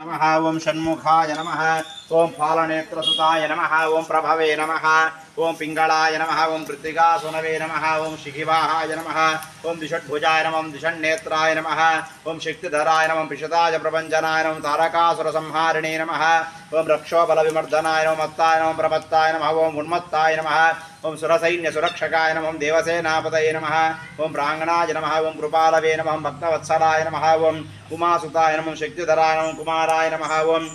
నమ ఓం షణ్ముఖాయ నమ ఓం ఫాలనేత్రసుతాయ నమ ఓం ప్రభవే నమ ఓం పింగళాయ నమ ఓం కృత్తికాసునవే నమ ఓం శిఖివాహాయ నమ ఓం దిషడ్భుజాయ నమం దిషణ్నేత్రాయ నమ ఓం శక్తిధరాయ నమం పిషతాయ ప్రపంచనాయ నమ తారకాసుర సంహారిణే నమ ఓం రక్షోబల విమర్దనాయ నమ మత్తాయ నమ ప్రమత్తాయ నమ ఓం ఉన్మత్తాయ నమ ఓం సురసైన్య సురక్షకాయ నమం దేవసేనాపతయ నమ ఓం ప్రాంగణాయ నమ ఓం కృపాలవే నమ భక్తవత్సలాయ నమ ఓం ఉమాసుతాయ నమం శక్తిధరాయ నమ కుమారాయ నమ ఓం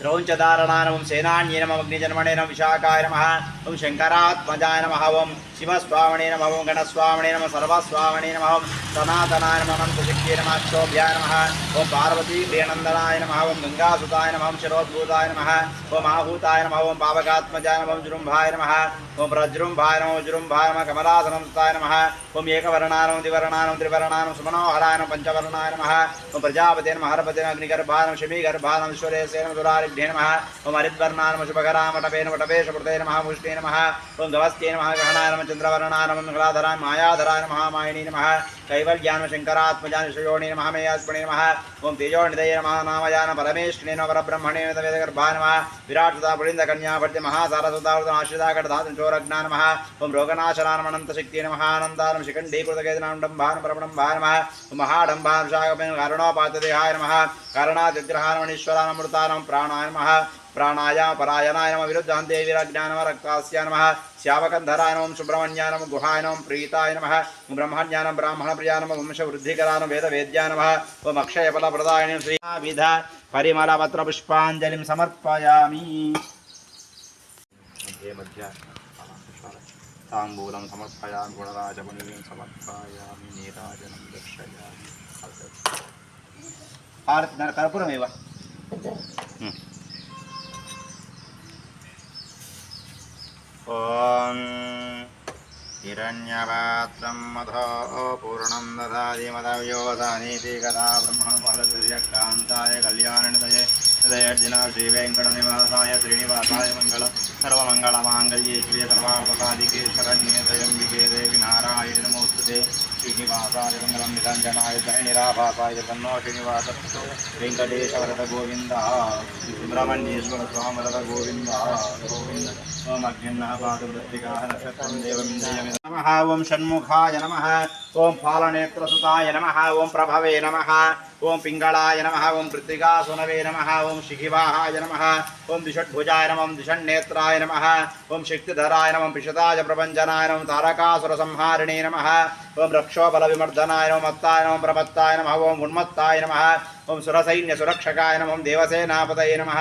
ద్రౌంచదారణానం నమ సేనాన్యే నమ అగ్నిజన్మణే నమ విశాఖాయ నమ ఓం శంకరాత్మజాయ నమ ఓం శివస్వామినే నమ ఓం గణస్వామినే నమ సర్వస్వామినే నమ ఓం సనాతనాయ నమ అనంతశక్తియే నమ అక్షోభ్యాయ నమ ఓం పార్వతీ ప్రియందనాయ నమ ఓం గంగాసుతాయ నమ ఓం శిరోద్భూతాయ నమ ఓం ఆహూతాయ నమ ఓం పావకాత్మజాయ నమ ఓం జృంభాయ నమ ఓం ప్రజృంభాయ నమ జృంభాయ నమ కమలాసనంస్తాయ నమ ఓం ఏకవర్ణానం ద్వివర్ణానం త్రివర్ణానం సుమనోహరాయ నమ పంచవర్ణాయ నమ ఓం ప్రజాపతి నమ హరపతి అగ్నిగర్భానం శమీగర్భానం విశ్వరేశేన దురారి నమ ఓం హరిద్వర్ణాయ నమ శుభకరామటపే నమ టపేశపృతే నమ పుష్టే నమ ఓం గవస్తే నమ గహనాయ నమ చంద్రవర్ణాయ నమ మంగళాధరాయ మాయాధరాయ నమ మాయిని నమ కైవల్యాన శంకరాత్మజాన శ్రేయోణి నమ మేయాత్మణి నమ ఓం తేజోనిదయ నమ నామయాన పరమేష్ఠినే నమ పరబ్రహ్మణే వేదగర్భాయ నమ విరాట్ పులింద కన్యాపర్తి మహాసారసుతావృత ఆశ్రితాకటధాతు చోరజ్ఞా నమ ఓం రోగనాశనానమనంత శక్తి నమ ఆనందానం శిఖండీకృతకేతనాండంభాన పరమణంభాయ నమ ఓం మహాడంభాన నమ ప్రాణాయ నమ ప్రాణాయామ పరాయణాయ నమ విరుద్ధాంతే విరజ్ఞానమ రక్తాస్య నమ శ్యామకంధరాయ నమ సుబ్రహ్మణ్యాయ నమ గుహాయ నమ ప్రీతాయ నమ బ్రహ్మజ్ఞానం బ్రాహ్మణ ప్రియ నమ వంశవృద్ధికరాన వేద వేద్యా నమ ఓం అక్షయఫలప్రదాయని శ్రీవిధ పరిమళపత్ర పుష్పాంజలిం సమర్పయామి మధ్య మధ్య తాంబూలం సమర్పయామి గుణరాజమునిం సమర్పయామి నీరాజనం దర్శయామి హారతి కర్పూరమేవ ॐ हिरण्यपात्रं मधो पूर्णं दधाति मदव्योधानीति कदा ब्रह्मफलदुर्यकान्ताय कल्याणनिदये हृदयर्जुन श्रीवेङ्कटनिवासाय श्रीनिवासाय मङ्गल सर्वमङ्गलमाङ्गल्ये श्रिय सर्वार्थसाधिके शरण्ये त्र्यम्बिके देवि नारायण శ్రీనివాసాయ మంగళం నిరంజనాయ నిరాభాసాయ తన్నో శ్రీనివాస వెంకటేశవరద గోవింద సుబ్రహ్మణ్యేశ్వర స్వామరద గోవింద గోవింద నమ ఓం షణ్ముఖాయ నమ ఓం పాలనేత్రసుతాయ నమ ఓం ప్రభవే నమ ఓం పింగళాయ నమ ఓం కృత్తికాసునవే నమ ఓం శిఖివాహాయ నమ ఓం దిషడ్భుజాయ నమ ఓం దిషణ్నేత్రాయ నమః ఓం శక్తిధరాయ నమః పిషతాయ ప్రపంచనాయ నమ తారకాసుర సంహారిణే నమ ఓం రక్షోబల విమర్దనాయ నమ మత్తాయ నమ ప్రమత్తాయ నమ ఓం ఉన్మత్తాయ నమ ఓం సురసైన్య సురక్షకాయ నమః దేవసేనాపతయ నమ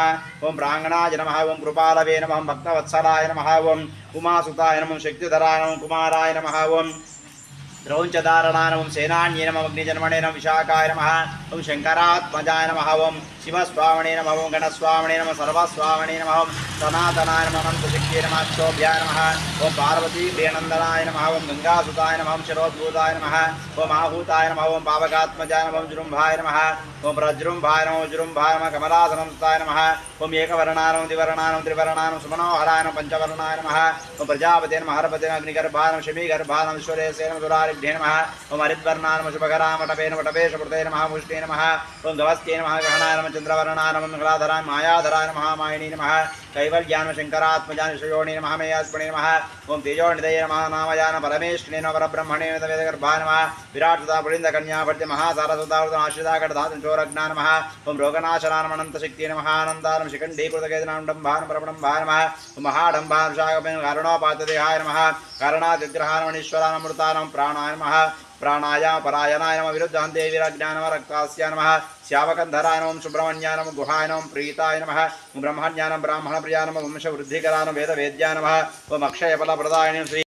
ఓం ప్రాంగణాయ నమ ఓం కృపాలవే నమ భక్తవత్సలాయ నమ ఓం ఉమాసుతాయ నమః శక్తిధరాయ నమ కుమారాయ నమ ఓం ద్రౌంచదారణాయ ఓం సేనాన్యే నమ అగ్నిజన్మణే నమ విశాఖాయ నమ ఓం శంకరాత్మజాయ నమ ఓం శివస్వామినే నమ ఓం గణస్వామినే నమ సర్వస్వామినే నమ ఓం సనాతనాయ నమ అనంతశక్తియే నమ అక్షోభ్యాయ నమ ఓం పార్వతీ ప్రియందనాయ నమ ఓం గంగాసుతాయ నమ ఓం శిరోద్భూతాయ నమ ఓం ఆహూతాయ నమ ఓం పావకాత్మజాయ నమ ఓం జృంభాయ నమ ఓం ప్రజృంభాయ నమ జృంభాయ నమ కమలాసనంతాయ నమ ఓం ఏకవర్ణానం ద్వివర్ణానం త్రివర్ణానం సుమనోహరాయ నమ పంచవర్ణాయ నమ ఓం ప్రజాపతి నమ హరపతి నమ అగ్నిగర్భానం శమీగర్భానం విశ్వరేశేన దురారిభ్యే నమ ఓం హరిద్వర్ణాయ నమ శుభకరామటపే నమ టపేశపృతే నమ పుష్టే నమ ఓం గవస్తే నమ గహనాయ నమ చంద్రవర్ణాయ నమ మంగళాధరాయ మాయాధరాయ నమ మాయిని నమ కైవల్యాన శంకరాత్మజాన శ్రేయోణి నమ మేయాత్మణి నమ ఓం తేజోనిదయ నమ నామయాన పరమేష్ఠినే నమ పరబ్రహ్మణే వేదగర్భాయ నమ విరాట్ పులింద కన్యాపర్తి మహాసారసుతావృత ఆశ్రితాకటధాతు చోరజ్ఞా నమ ఓం రోగనాశనానమనంత నమ ప్రాణాయామ పరాయణాయ విరుద్ధాంతే విరజ్ఞానమ రక్తాస్య నమ శ్యామకంధరాయ నమ సుబ్రహ్మణ్యాయ గుహాయ నమ ప్రీతాయ నమ బ్రహ్మజ్ఞానం బ్రాహ్మణ ప్రియ నమ వంశవృద్ధికరాన వేద వేద్యా నమ ఓం అక్షయఫలప్రదాయని శ్రీ